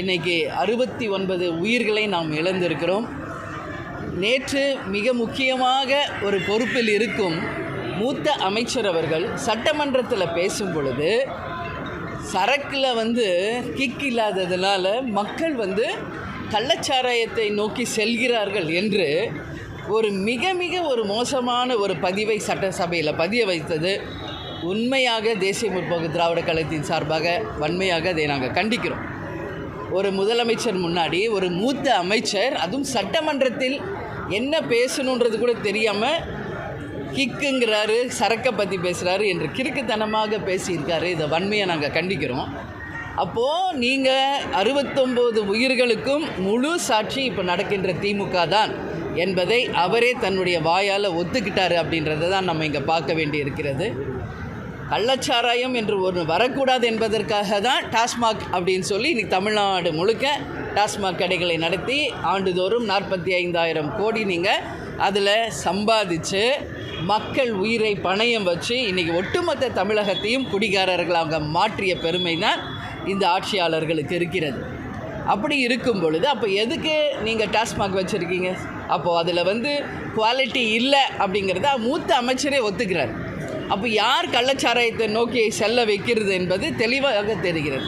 இன்றைக்கி அறுபத்தி ஒன்பது உயிர்களை நாம் இழந்திருக்கிறோம். நேற்று மிக முக்கியமாக ஒரு பொறுப்பில் இருக்கும் மூத்த அமைச்சர் அவர்கள் சட்டமன்றத்தில் பேசும் பொழுது சரக்கில் வந்து கிக் இல்லாததுனால மக்கள் வந்து கள்ளச்சாராயத்தை நோக்கி செல்கிறார்கள் என்று ஒரு மிக மிக ஒரு மோசமான ஒரு பதிவை சட்டசபையில் பதிய வைத்தது. உண்மையாக தேசிய முற்போக்கு திராவிட கழகத்தின் சார்பாக வன்மையாக அதை நாங்கள் கண்டிக்கிறோம். ஒரு முதலமைச்சர் முன்னாடி ஒரு மூத்த அமைச்சர் அதுவும் சட்டமன்றத்தில் என்ன பேசணுன்றது கூட தெரியாமல் கிக்குங்கிறாரு சரக்கை பற்றி பேசுகிறாரு என்று கிறுக்குத்தனமாக பேசியிருக்காரு. இதை வன்மையை நாங்கள் கண்டிக்கிறோம். அப்போது நீங்கள் அறுபத்தொம்போது உயிர்களுக்கும் முழு சாட்சி இப்போ நடக்கின்ற திமுக தான் என்பதை அவரே தன்னுடைய வாயால் ஒத்துக்கிட்டாரு அப்படின்றத தான் நம்ம இங்கே பார்க்க வேண்டி இருக்கிறது கள்ளச்சாராயம் என்று ஒன்று வரக்கூடாது என்பதற்காக தான் டாஸ்மாக் அப்படின்னு சொல்லி இன்னைக்கு தமிழ்நாடு முழுக்க டாஸ்மாக் கடைகளை நடத்தி ஆண்டுதோறும் நாற்பத்தி ஐந்தாயிரம் கோடி நீங்கள் அதில் சம்பாதிச்சு மக்கள் உயிரை பணயம் வச்சு இன்றைக்கி ஒட்டுமொத்த தமிழகத்தையும் குடிகாரர்களாக மாற்றிய பெருமை தான் இந்த ஆட்சியாளர்களுக்கு இருக்கிறது. அப்படி இருக்கும் பொழுது அப்போ எதுக்கு நீங்கள் டாஸ்மாக் வச்சுருக்கீங்க? அப்போது அதில் வந்து குவாலிட்டி இல்லை அப்படிங்கிறத மூத்த அமைச்சரே ஒத்துக்கிறார். அப்போ யார் கள்ளச்சாராயத்தை நோக்கி செல்ல வைக்கிறது என்பது தெளிவாக தெரிகிறது.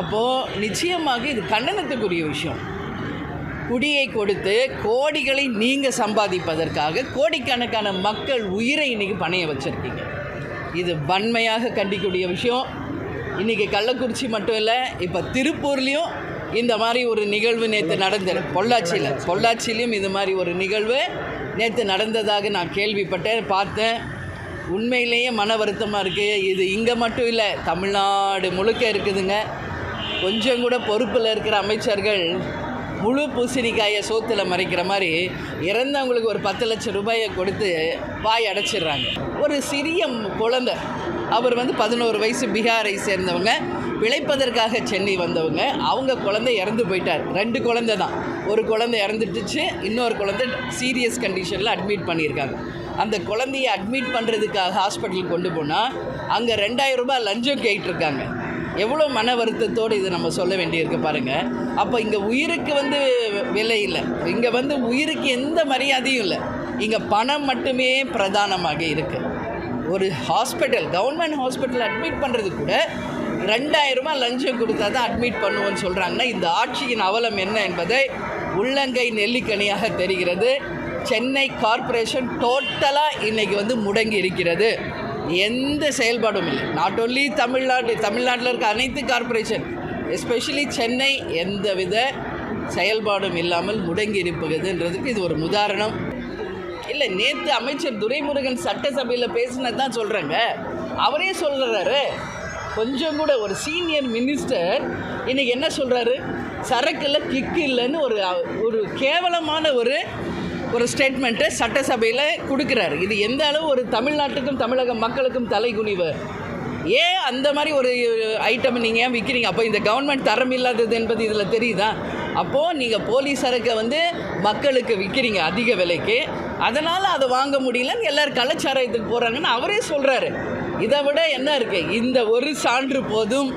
அப்போது நிச்சயமாக இது கண்டனத்துக்குரிய விஷயம். குடியை கொடுத்து கோடிகளை நீங்கள் சம்பாதிப்பதற்காக கோடிக்கணக்கான மக்கள் உயிரை இன்றைக்கி பணைய வச்சுருக்கீங்க. இது வன்மையாக கண்டிக்கூடிய விஷயம். இன்றைக்கி கள்ளக்குறிச்சி மட்டும் இல்லை இப்போ திருப்பூர்லேயும் இந்த மாதிரி ஒரு நிகழ்வு நேற்று நடந்தது. பொள்ளாச்சியில் பொள்ளாச்சியிலையும் இது மாதிரி ஒரு நிகழ்வு நேற்று நடந்ததாக நான் கேள்விப்பட்டேன் பார்த்தேன். உண்மையிலேயே மன வருத்தமாக இருக்குது இது இங்கே மட்டும் இல்லை தமிழ்நாடு முழுக்க இருக்குதுங்க. கொஞ்சம் கூட பொறுப்பில் இருக்கிற அமைச்சர்கள் முழு பூசணிக்காயை சோத்தில் மறைக்கிற மாதிரி இறந்தவங்களுக்கு ஒரு பத்து லட்சம் ரூபாயை கொடுத்து வாய் அடைச்சிடுறாங்க. ஒரு சிறிய குழந்த அவர் வந்து பதினோரு வயசு பீகாரை சேர்ந்தவங்க பிழைப்பதற்காக சென்னை வந்தவங்க அவங்க குழந்தை இறந்து போயிட்டார். ரெண்டு குழந்தை தான் ஒரு குழந்தை இறந்துட்டுச்சு இன்னொரு குழந்தை சீரியஸ் கண்டிஷனில் அட்மிட் பண்ணியிருக்காங்க. அந்த குழந்தைய அட்மிட் பண்ணுறதுக்காக ஹாஸ்பிட்டலுக்கு கொண்டு போனால் அங்கே ரெண்டாயிரம் ரூபாய் லஞ்சம் கேட்டிருக்காங்க. எவ்வளோ மன வருத்தத்தோடு இதை நம்ம சொல்ல வேண்டியிருக்கு பாருங்கள் அப்போ இங்கே உயிருக்கு வந்து விலை இல்லை. இங்கே வந்து உயிருக்கு எந்த மரியாதையும் இல்லை. இங்கே பணம் மட்டுமே பிரதானமாக இருக்குது ஒரு ஹாஸ்பிட்டல் கவர்மெண்ட் ஹாஸ்பிட்டல் அட்மிட் பண்ணுறது கூட ரெண்டாயிரம் ரூபாய் லஞ்சம் கொடுத்தா தான் அட்மிட் பண்ணுவோன்னு சொல்கிறாங்கன்னா இந்த ஆட்சியின் அவலம் என்ன என்பதை உள்ளங்கை நெல்லிக்கனியாக தெரிகிறது. சென்னை கார்ப்பரேஷன் டோட்டலாக இன்றைக்கி வந்து முடங்கி இருக்கிறது. எந்த செயல்பாடும் இல்லை. நாட் ஒன்லி தமிழ்நாடு தமிழ்நாட்டில் இருக்க அனைத்து கார்ப்பரேஷன் எஸ்பெஷலி சென்னை எந்த வித செயல்பாடும் இல்லாமல் முடங்கி இருப்பதுன்றதுக்கு இது ஒரு உதாரணம். இல்லை நேற்று அமைச்சர் துரைமுருகன் சட்டசபையில் பேசினது தான் சொல்கிறேங்க அவரே சொல்கிறாரு கொஞ்சம் கூட ஒரு சீனியர் மினிஸ்டர் இன்றைக்கி என்ன சொல்கிறாரு சரக்கில் கிக்கு இல்லைன்னு ஒரு ஒரு கேவலமான ஒரு ஒரு ஸ்டேட்மெண்ட்டை சட்டசபையில் கொடுக்குறாரு. இது எந்த அளவு ஒரு தமிழ்நாட்டுக்கும் தமிழக மக்களுக்கும் தலைகுனிவு? ஏன் அந்த மாதிரி ஒரு ஐட்டம் நீங்கள் ஏன் விற்கிறீங்க அப்போ இந்த கவர்மெண்ட் தரம் இல்லாதது என்பது இதில் தெரியுதா? அப்போது நீங்கள் போலீஸ் சரக்கை வந்து மக்களுக்கு விற்கிறீங்க அதிக விலைக்கு. அதனால் அதை வாங்க முடியலன்னு எல்லோரும் கலாச்சாரத்துக்கு போகிறாங்கன்னு அவரே சொல்கிறாரு இதை விட என்ன இருக்குது இந்த ஒரு சான்று போதும்.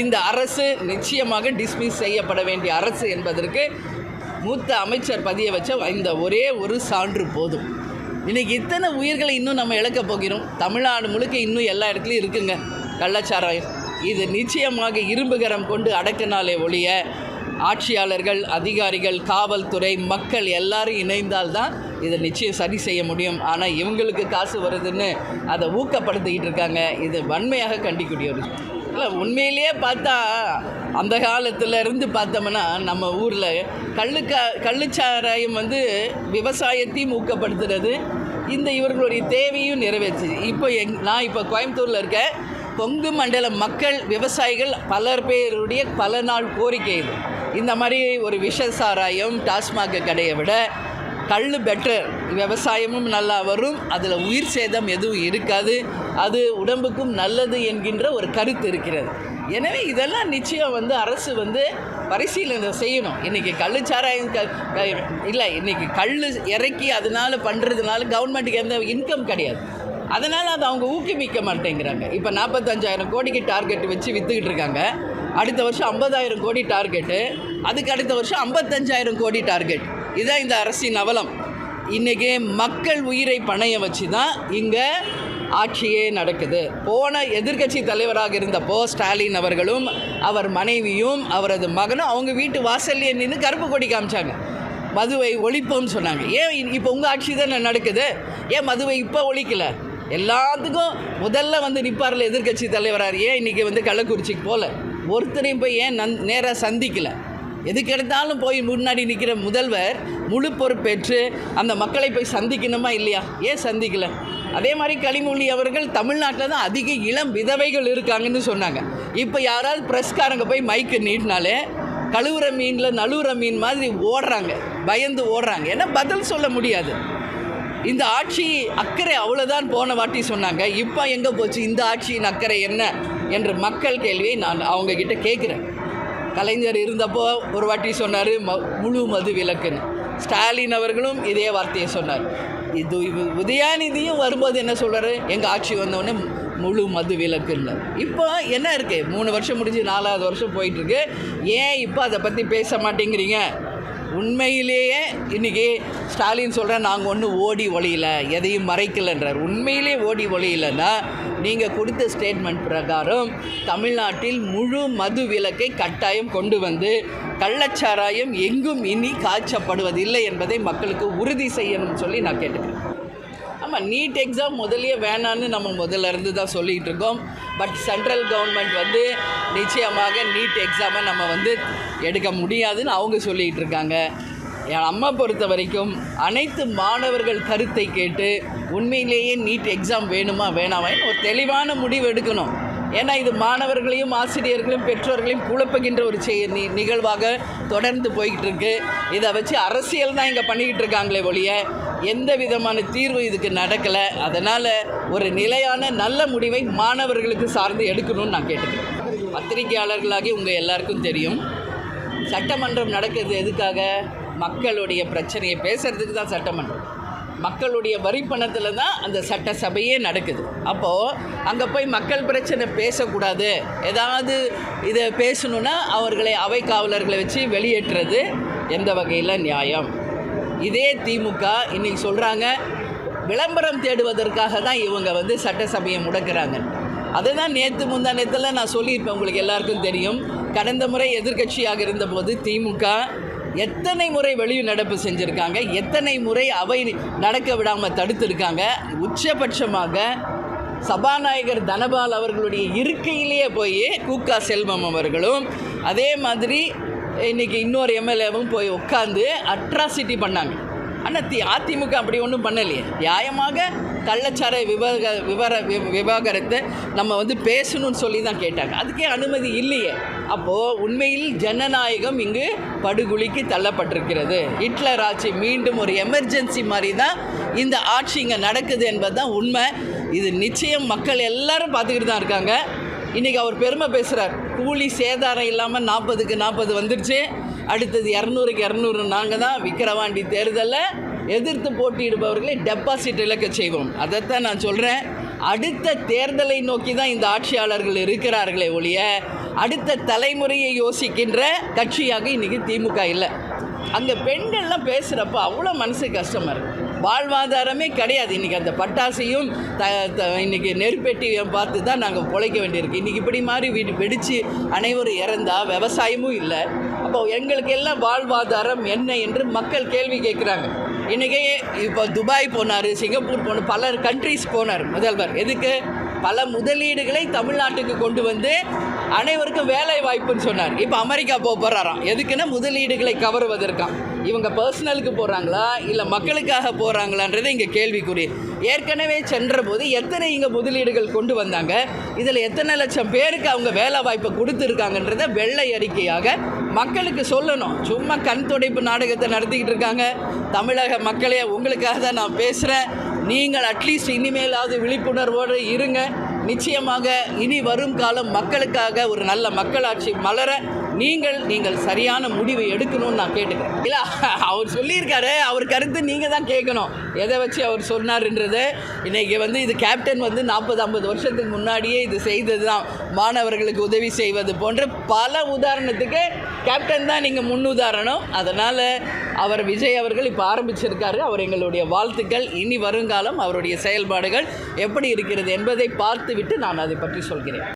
இந்த அரசு நிச்சயமாக டிஸ்மிஸ் செய்யப்பட வேண்டிய அரசு என்பதற்கு மூத்த அமைச்சர் பதிய வச்ச இந்த ஒரே ஒரு சான்று போதும். இன்றைக்கி இத்தனை உயிர்களை இன்னும் நம்ம இழக்க போகிறோம். தமிழ்நாடு முழுக்க இன்னும் எல்லா இடத்துலையும் இருக்குங்க கள்ளச்சாராயம். இது நிச்சயமாக இரும்புகரம் கொண்டு அடக்கினாலே ஒழிய ஆட்சியாளர்கள் அதிகாரிகள் காவல்துறை மக்கள் எல்லாரும் இணைந்தால்தான் இதை நிச்சயம் சரி செய்ய முடியும். ஆனால் இவங்களுக்கு காசு வருதுன்னு அதை ஊக்கப்படுத்திக்கிட்டு இருக்காங்க. இது வன்மையாக கண்டிக்கூடிய ஒரு இல்லை உண்மையிலேயே பார்த்தா அந்த காலத்தில் இருந்து பார்த்தோம்னா நம்ம ஊரில் கள்ளுக்கா கள்ளுச்சாராயம் வந்து விவசாயத்தையும் ஊக்கப்படுத்துறது இந்த இவர்களுடைய தேவையும் நிறைவேற்றுச்சு இப்போ எங் நான் இப்போ கோயம்புத்தூரில் இருக்கேன். கொங்கு மண்டல மக்கள் விவசாயிகள் பலர் பேருடைய பல நாள் கோரிக்கை இது. இந்த மாதிரி ஒரு விஷ சாராயம் டாஸ்மாக கடையை விட கல் பெட்டர் விவசாயமும் நல்லா வரும். அதில் உயிர் சேதம் எதுவும் இருக்காது. அது உடம்புக்கும் நல்லது என்கின்ற ஒரு கருத்து இருக்கிறது. எனவே இதெல்லாம் நிச்சயம் வந்து அரசு வந்து பரிசீலனை செய்யணும். இன்றைக்கி கல் சாராயம் க- இல்லை இன்றைக்கி கல் இறக்கி அதனால் பண்ணுறதுனால கவர்மெண்ட்டுக்கு எந்த இன்கம் கிடையாது. அதனால் அதை அவங்க ஊக்குவிக்க மாட்டேங்கிறாங்க. இப்போ நாற்பத்தஞ்சாயிரம் கோடிக்கு டார்கெட் வச்சு விற்றுக்கிட்டு இருக்காங்க. அடுத்த வருஷம் ஐம்பதாயிரம் கோடி டார்கெட்டு அதுக்கு அடுத்த வருஷம் ஐம்பத்தஞ்சாயிரம் கோடி டார்கெட் இதுதான் இந்த அரசின் அவலம். இன்றைக்கி மக்கள் உயிரை பணைய வச்சு தான் இங்கே ஆட்சியே நடக்குது. போன எதிர்க்கட்சி தலைவராக இருந்தப்போ ஸ்டாலின் அவர்களும் அவர் மனைவியும் அவரது மகனும் அவங்க வீட்டு வாசல்லையே நின்று கருப்பு கொடி காமிச்சாங்க. மதுவை ஒழிப்போம்னு சொன்னாங்க. ஏன் இப்போ உங்கள் ஆட்சி தான் நடக்குது? ஏன் மதுவை இப்போ ஒழிக்கல? எல்லாத்துக்கும் முதல்ல வந்து நிற்பார்ல எதிர்க்கட்சி தலைவராக ஏன் இன்றைக்கி வந்து கள்ளக்குறிச்சிக்கு போகல ஒருத்தரையும் போய் ஏன் நன் நேராக சந்திக்கலை? எதுக்கு எடுத்தாலும் போய் முன்னாடி நிற்கிற முதல்வர் முழு பொறுப்பேற்று அந்த மக்களை போய் சந்திக்கணுமா இல்லையா? ஏன் சந்திக்கல? அதே மாதிரி கனிமொழி அவர்கள் தமிழ்நாட்டில் தான் அதிக இளம் விதவைகள் இருக்காங்கன்னு சொன்னாங்க. இப்போ யாராவது ப்ரெஸ்காரங்க போய் மைக்கு நீட்டினாலே கழுவுற மீனில் நழுவுற மீன் மாதிரி ஓடுறாங்க. பயந்து ஓடுறாங்க. ஏன்னா பதில் சொல்ல முடியாது. இந்த ஆட்சி அக்கறை அவ்வளோதான் போன வாட்டி சொன்னாங்க. இப்போ எங்கே போச்சு? இந்த ஆட்சியின் அக்கறை என்ன? என்று மக்கள் கேள்வியை நான் அவங்கக்கிட்ட கேட்குறேன். கலைஞர் இருந்தப்போ ஒரு வாட்டி சொன்னார் ம முழு மது விலக்குன்னு. ஸ்டாலின் அவர்களும் இதே வார்த்தையை சொன்னார். இது உதயாநிதியும் வரும்போது என்ன சொல்கிறாரு எங்கள் ஆட்சி வந்தோடனே முழு மது விலக்குன்னு. இப்போ என்ன இருக்குது மூணு வருஷம் முடிஞ்சு நாலாவது வருஷம் போயிட்டுருக்கு. ஏன் இப்போ அதை பற்றி பேச மாட்டேங்கிறீங்க? உண்மையிலேயே இன்றைக்கி ஸ்டாலின் சொல்கிறேன் நாங்கள் ஒன்றும் ஓடி ஒளியல எதையும் மறைக்கலைன்றார். உண்மையிலே ஓடி ஒழியலைன்னா நீங்கள் கொடுத்த ஸ்டேட்மெண்ட் பிரகாரம் தமிழ்நாட்டில் முழு மது விலக்கை கட்டாயம் கொண்டு வந்து கள்ளச்சாராயம் எங்கும் இனி காய்ச்சப்படுவதில்லை என்பதை மக்களுக்கு உறுதி செய்யணும்னு சொல்லி நான் கேட்டுக்கிறேன். ஆமாம் நீட் எக்ஸாம் முதலே வேணான்னு நம்ம முதல்ல இருந்து தான் சொல்லிகிட்டு இருக்கோம். பட் சென்ட்ரல் கவர்மெண்ட் வந்து நிச்சயமாக நீட் எக்ஸாமை நம்ம வந்து எடுக்க முடியாதுன்னு அவங்க சொல்லிகிட்டு இருக்காங்க. என் அம்மா பொறுத்த வரைக்கும் அனைத்து மாணவர்கள் கருத்தை கேட்டு உண்மையிலேயே நீட் எக்ஸாம் வேணுமா வேணாமே ஒரு தெளிவான முடிவு எடுக்கணும். ஏன்னா இது மாணவர்களையும் ஆசிரியர்களையும் பெற்றோர்களையும் குழப்புகின்ற ஒரு செய் நி நிகழ்வாக தொடர்ந்து போய்கிட்டு இருக்கு இதை வச்சு அரசியல் தான் இங்கே பண்ணிக்கிட்டு இருக்காங்களே ஒழிய எந்த விதமான தீர்வு இதுக்கு நடக்கலை. அதனால் ஒரு நிலையான நல்ல முடிவை மாணவர்களுக்கு சார்ந்து எடுக்கணும்னு நான் கேட்டுக்கிறேன். பத்திரிகையாளர்களாகி உங்கள் எல்லாருக்கும் தெரியும் சட்டமன்றம் நடக்கிறது எதுக்காக? மக்களுடைய பிரச்சனையை பேசுறதுக்கு தான் சட்டமன்றம். மக்களுடைய வரி பணத்தில் தான் அந்த சட்டசபையே நடக்குது. அப்போது அங்கே போய் மக்கள் பிரச்சனை பேசக்கூடாது. ஏதாவது இதை பேசணுன்னா அவர்களை அவை காவலர்களை வச்சு வெளியேற்றுறது எந்த வகையில் நியாயம்? இதே திமுக இன்னைக்கு சொல்கிறாங்க விளம்பரம் தேடுவதற்காக தான் இவங்க வந்து சட்டசபையை முடக்கிறாங்க. அதுதான் நேற்று முந்தானத்தில் நான் சொல்லியிருப்பேன் உங்களுக்கு எல்லாருக்கும் தெரியும். கடந்த முறை எதிர்க்கட்சியாக இருந்தபோது திமுக எத்தனை முறை வெளியே நடப்பு செஞ்சுருக்காங்க? எத்தனை முறை அவை நடக்க விடாமல் தடுத்திருக்காங்க? உச்சபட்சமாக சபாநாயகர் தனபால் அவர்களுடைய இருக்கையிலேயே போய் கூக்கா செல்வம் அவர்களும் அதே மாதிரி இன்றைக்கி இன்னொரு எம்எல்ஏவும் போய் உட்காந்து அட்ராசிட்டி பண்ணாங்க. ஆனால் தி அதிமுக அப்படி ஒன்றும் பண்ணலையே. நியாயமாக கள்ளச்சார விவக விவர வி- நம்ம வந்து பேசணும்னு சொல்லி தான் கேட்டாங்க. அதுக்கே அனுமதி இல்லையே. அப்போது உண்மையில் ஜனநாயகம் இங்கு படுகொலிக்கு தள்ளப்பட்டிருக்கிறது. ஹிட்லர் ஆட்சி மீண்டும் ஒரு எமர்ஜென்சி மாதிரி தான் இந்த ஆட்சி இங்கே நடக்குது என்பது தான் உண்மை. இது நிச்சயம் மக்கள் எல்லாரும் பார்த்துக்கிட்டு தான் இருக்காங்க. இன்றைக்கி அவர் பெருமை பேசுகிறார் கூலி சேதாரம் இல்லாமல் நாற்பதுக்கு நாற்பது வந்துருச்சு. அடுத்தது இரநூறுக்கு இரநூறு. நாங்கள் தான் விக்கிரவாண்டி தேர்தலில் எதிர்த்து போட்டியிடுபவர்களை டெபாசிட் இழக்க செய்வோம். அதைத்தான் நான் சொல்கிறேன் அடுத்த தேர்தலை நோக்கி தான் இந்த ஆட்சியாளர்கள் இருக்கிறார்களே ஒழிய அடுத்த தலைமுறையை யோசிக்கின்ற கட்சியாக இன்றைக்கி திமுக இல்லை. அங்கே பெண்கள்லாம் பேசுகிறப்ப அவ்வளோ மனசு கஷ்டமாக இருக்குது வாழ்வாதாரமே கிடையாது. இன்றைக்கி அந்த பட்டாசையும் த த இன்றைக்கி நெருப்பெட்டியும் பார்த்து தான் நாங்கள் பிழைக்க வேண்டியிருக்கு. இன்றைக்கி இப்படி மாதிரி வீடு வெடித்து அனைவரும் இறந்தால் விவசாயமும் இல்லை. அப்போ எங்களுக்கு எல்லாம் வாழ்வாதாரம் என்ன என்று மக்கள் கேள்வி கேட்குறாங்க. இன்றைக்கி இப்போ துபாய் போனார் சிங்கப்பூர் போன பல கண்ட்ரிஸ் போனார் முதல்வர். எதுக்கு? பல முதலீடுகளை தமிழ்நாட்டுக்கு கொண்டு வந்து அனைவருக்கும் வேலை வாய்ப்புன்னு சொன்னார். இப்போ அமெரிக்கா போக போகிறாராம் எதுக்குன்னா முதலீடுகளை கவருவதற்காம் இவங்க பர்சனலுக்கு போகிறாங்களா இல்லை மக்களுக்காக போகிறாங்களான்றது இங்கே கேள்விக்குறி. ஏற்கனவே சென்ற போது எத்தனை இங்கே முதலீடுகள் கொண்டு வந்தாங்க? இதில் எத்தனை லட்சம் பேருக்கு அவங்க வேலை வாய்ப்பை கொடுத்துருக்காங்கன்றத வெள்ளை அறிக்கையாக மக்களுக்கு சொல்லணும். சும்மா கண் துடைப்பு நாடகத்தை நடத்திக்கிட்டு இருக்காங்க. தமிழக மக்களே உங்களுக்காக தான் நான் பேசுகிறேன் நீங்கள் அட்லீஸ்ட் இனிமேலாவது விழிப்புணர்வோடு இருங்க. நிச்சயமாக இனி வரும் காலம் மக்களுக்காக ஒரு நல்ல மக்களாட்சி மலர நீங்கள் நீங்கள் சரியான முடிவை எடுக்கணும்னு நான் கேட்டுக்கிறேன். இல்லை அவர் சொல்லியிருக்காரு அவர் கருத்து நீங்கள் தான் கேட்கணும். எதை வச்சு அவர் சொன்னார்ன்றது இன்றைக்கி வந்து இது கேப்டன் வந்து நாற்பது ஐம்பது வருஷத்துக்கு முன்னாடியே இது செய்தது தான் மாணவர்களுக்கு உதவி செய்வது போன்ற பல உதாரணத்துக்கு கேப்டன் தான் நீங்கள் முன்னுதாரணம் அதனால் அவர் விஜய் அவர்கள் இப்போ ஆரம்பிச்சிருக்காரு. அவர் எங்களுடைய வாழ்த்துக்கள். இனி வருங்காலம் அவருடைய செயல்பாடுகள் எப்படி இருக்கிறது என்பதை பார்த்துவிட்டு நான் அதை பற்றி சொல்கிறேன்.